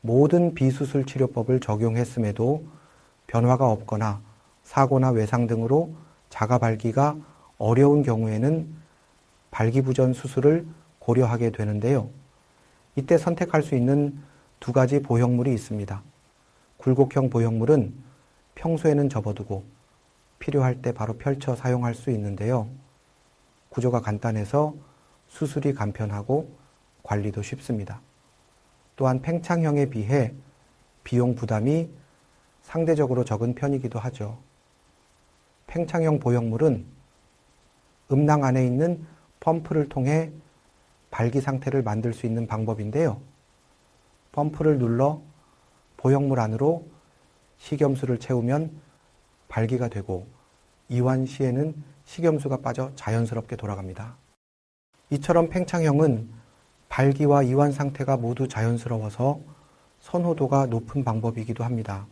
모든 비수술 치료법을 적용했음에도 변화가 없거나 사고나 외상 등으로 자가 발기가 어려운 경우에는 발기부전 수술을 고려하게 되는데요. 이때 선택할 수 있는 두 가지 보형물이 있습니다. 굴곡형 보형물은 평소에는 접어두고 필요할 때 바로 펼쳐 사용할 수 있는데요. 구조가 간단해서 수술이 간편하고 관리도 쉽습니다. 또한 팽창형에 비해 비용 부담이 상대적으로 적은 편이기도 하죠. 팽창형 보형물은 음낭 안에 있는 펌프를 통해 발기 상태를 만들 수 있는 방법인데요. 펌프를 눌러 보형물 안으로 식염수를 채우면 발기가 되고 이완 시에는 식염수가 빠져 자연스럽게 돌아갑니다. 이처럼 팽창형은 발기와 이완 상태가 모두 자연스러워서 선호도가 높은 방법이기도 합니다.